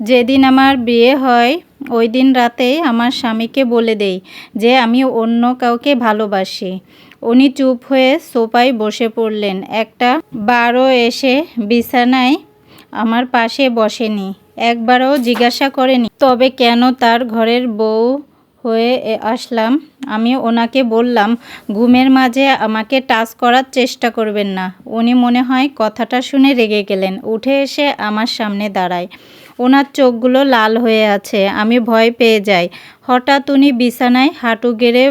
যেদিন আমার বিয়ে হয় ওই দিন রাতেই আমার স্বামীকে বলে দেই যে আমি অন্য কাউকে ভালোবাসি। উনি চুপ হয়ে সোফায় বসে পড়লেন। একটা বারও এসে বিছানায় আমার পাশে বসেনি। একবারও জিজ্ঞাসা করেনি, তবে কেন তার ঘরের বউ হয়ে আসলাম? আমি ওনাকে বললাম, ঘুমের মাঝে আমাকে টাচ করার চেষ্টা করবেন না। উনি মনে হয় কথাটা শুনে রেগে গেলেন। উঠে এসে আমার সামনে দাঁড়ায়। ওনার চোখগুলো লাল হয়ে আছে, আমি ভয় পেয়ে যাই। হঠাৎ উনি বিছানায় হাঁটু গেড়ে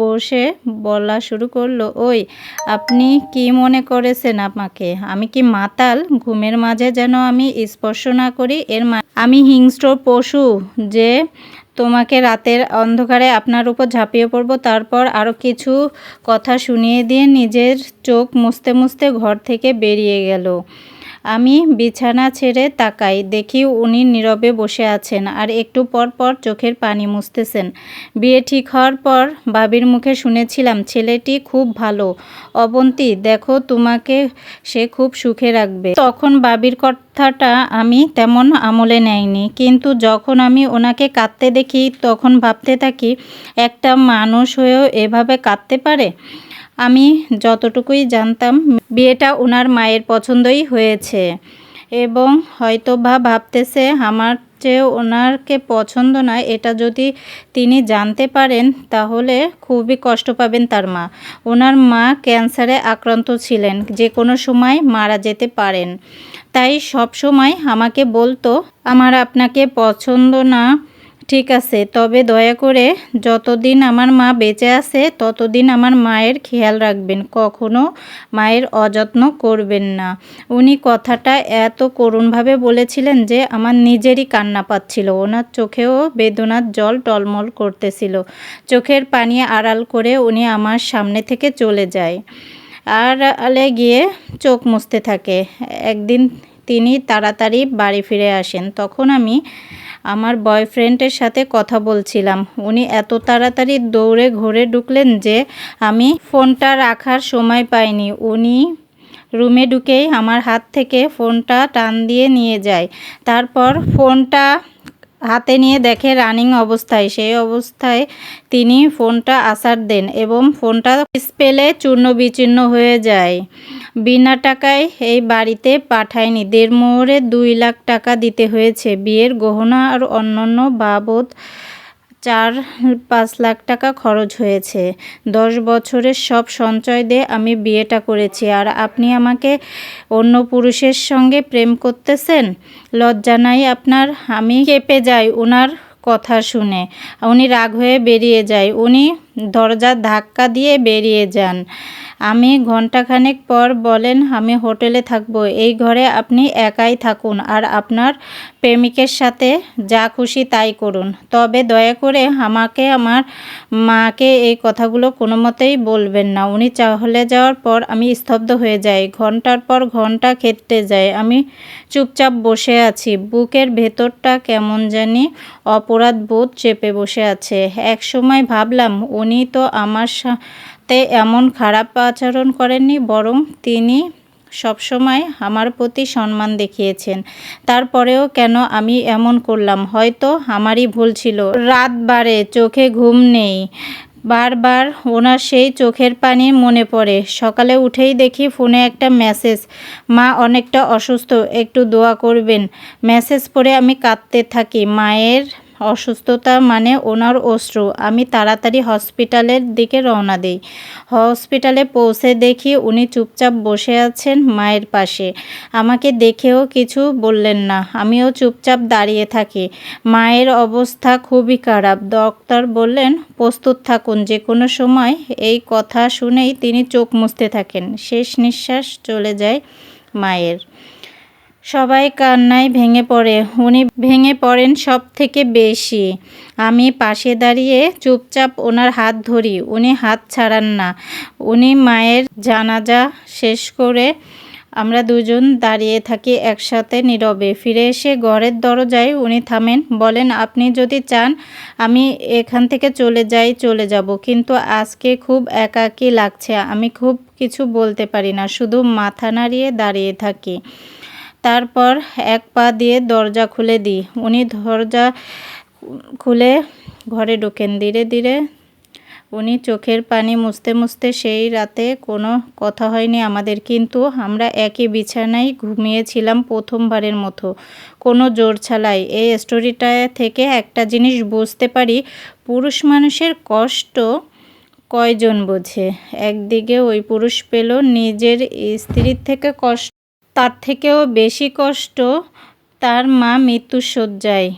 বসে বলা শুরু করল, ওই, আপনি কি মনে করেছেন আমাকে? আমি কি মাতাল? ঘুমের মাঝে যেন আমি স্পর্শ না করি, এর আমি হিংস্র পশু, যে তোমাকে রাতের অন্ধকারে আপনার উপর ঝাঁপিয়ে পড়ব, তারপর আরও কিছু কথা শুনিয়ে দিয়ে নিজের চোখ মুছতে মুছতে ঘর থেকে বেরিয়ে গেল। আমি বিছানা ছেড়ে তাকাই, দেখি উনি নীরবে বসে আছেন আর একটু পর পর চোখের পানি মুছতেছেন। বিয়ে ঠিক হওয়ার পর বাবির মুখে শুনেছিলাম, ছেলেটি খুব ভালো। অবন্তি, দেখো তোমাকে সে খুব সুখে রাখবে। তখন বাবির কথাটা আমি তেমন আমলে নেয়নি, কিন্তু যখন আমি ওনাকে কাঁদতে দেখি, তখন ভাবতে থাকি, একটা মানুষ হয়েও এভাবে কাঁদতে পারে? আমি যতটুকুই জানতাম, বিয়েটা ওনার মায়ের পছন্দই হয়েছে এবং হয়তো বা ভাবতেছে, আমার চেয়ে ওনারকে পছন্দ নয়, এটা যদি তিনি জানতে পারেন, তাহলে খুবই কষ্ট পাবেন তার মা। ওনার মা ক্যান্সারে আক্রান্ত ছিলেন, যে কোনো সময় মারা যেতে পারেন। তাই সব সময় আমাকে বলতো, আমার আপনাকে পছন্দ না ঠিক আছে, তবে দয়া করে যতদিন আমার মা বেঁচে আছে, ততদিন আমার মায়ের খেয়াল রাখবেন, কখনো মায়ের অযত্ন করবেন না। উনি কথাটা এত করুণভাবে বলেছিলেন যে আমার নিজেরই কান্না পাচ্ছিল। ওনার চোখেও বেদনার জল টলমল করতেছিল। চোখের পানি আড়াল করে উনি আমার সামনে থেকে চলে যায়। আর আলে গিয়ে চোখ মুছতে থাকে। একদিন তিনি তাড়াতাড়ি বাড়ি ফিরে আসেন। তখন আমি আমার বয়ফ্রেন্ডের সাথে কথা বলছিলাম। উনি এত তাড়াতাড়ি দৌড়ে ঘরে ঢুকলেন যে আমি ফোনটা রাখার সময় পাইনি। উনি রুমে ঢুকেই আমার হাত থেকে ফোনটা টান দিয়ে নিয়ে যায়। তারপর ফোনটা হাতে নিয়ে দেখে রানিং অবস্থায়। সেই অবস্থায় তিনি ফোনটা আসার দেন এবং ফোনটা স্পেলে চূর্ণ বিচূর্ণ হয়ে যায়। বিনা টাকায় এই বাড়িতে পাঠায়নি। দেড় মোহরে দুই লাখ টাকা দিতে হয়েছে। বিয়ের গহনা আর অন্যান্য বাবদ চার, পাঁচ লাখ টাকা খরচ হয়েছে। দশ বছরের সব সঞ্চয় দিয়ে আমি বিয়েটা করেছি। আর আপনি আমাকে অন্য পুরুষের সঙ্গে প্রেম করতেছেন? লজ্জা নাই আপনার? আমি কেঁপে যাই ওনার কথা শুনে। উনি রাগ হয়ে বেরিয়ে যায়। উনি দরজার ধাক্কা দিয়ে বেরিয়ে যান। আমি ঘন্টাখানেক পর বলেন, আমি হোটেলে থাকব। এই ঘরে আপনি একাই থাকুন আর আপনার প্রেমিকের সাথে যা খুশি তাই করুন। তবে দয়া করে আমাকে, আমার মাকে এই কথাগুলো কোনো মতেই বলবেন না। উনি চলে যাওয়ার পর আমি স্তব্ধ হয়ে যাই। ঘণ্টার পর ঘণ্টা খেতে যায় আমি চুপচাপ বসে আছি। বুকের ভেতরটা কেমন জানি অপরাধ বোধ চেপে বসে আছে। এক সময় ভাবলাম উনি তো আমার সাথে এমন খারাপ আচরণ করেননি, বরং তিনি সবসময় আমার প্রতি সম্মান দেখিয়েছেন। তারপরেও কেন আমি এমন করলাম? হয়তো আমারই ভুল ছিল। রাত বাড়ে, চোখে ঘুম নেই। বারবার ওনার সেই চোখের পানি মনে পড়ে। সকালে উঠেই দেখি ফোনে একটা মেসেজ, মা অনেকটা অসুস্থ, একটু দোয়া করবেন। মেসেজ পড়ে আমি কাঁদতে থাকি। মায়ের অসুস্থতা মানে ওনার অশ্রু। আমি তাড়াতাড়ি হসপিটালের দিকে রওনা দিই। হসপিটালে পৌঁছে দেখি উনি চুপচাপ বসে আছেন মায়ের পাশে। আমাকে দেখেও কিছু বললেন না। আমিও চুপচাপ দাঁড়িয়ে থাকি। মায়ের অবস্থা খুবই খারাপ। ডক্টর বললেন, প্রস্তুত থাকুন। যে কোনো সময় এই কথা শুনেই তিনি চোখ মুছতে থাকেন। শেষ নিঃশ্বাস চলে যায় মায়ের। সবাই কান্নায় ভেঙে পড়ে, উনি ভেঙে পড়েন সব থেকে বেশি। আমি পাশে দাঁড়িয়ে চুপচাপ ওনার হাত ধরি, উনি হাত ছাড়ান না। উনি মায়ের জানাজা শেষ করে আমরা দুজন দাঁড়িয়ে থাকি একসাথে নীরবে। ফিরে এসে ঘরের দরজায় উনি থামেন, বলেন, আপনি যদি চান, আমি এখান থেকে চলে যাই, চলে যাব। কিন্তু আজকে খুব একাকী লাগছে, আমি খুব কিছু বলতে পারি না, শুধু মাথা নাড়িয়ে দাঁড়িয়ে থাকি। তারপর এক পা দিয়ে দরজা খুলে দিই। উনি দরজা খুলে ঘরে ঢোকেন। ধীরে ধীরে উনি চোখের পানি মুছতে মুছতে সেই রাতে কোনো কথা হয়নি আমাদের, কিন্তু আমরা একই বিছানায় ঘুমিয়েছিলাম প্রথমবারের মতো। কোনো জোর ছালাই। এই স্টোরিটা থেকে একটা জিনিস বুঝতে পারি, পুরুষ মানুষের কষ্ট কয়জন বোঝে? একদিকে ওই পুরুষ পেল নিজের স্ত্রীর থেকে কষ্ট তার থেকেও বেশি কষ্ট তার মা মৃত্যুর শয্যায়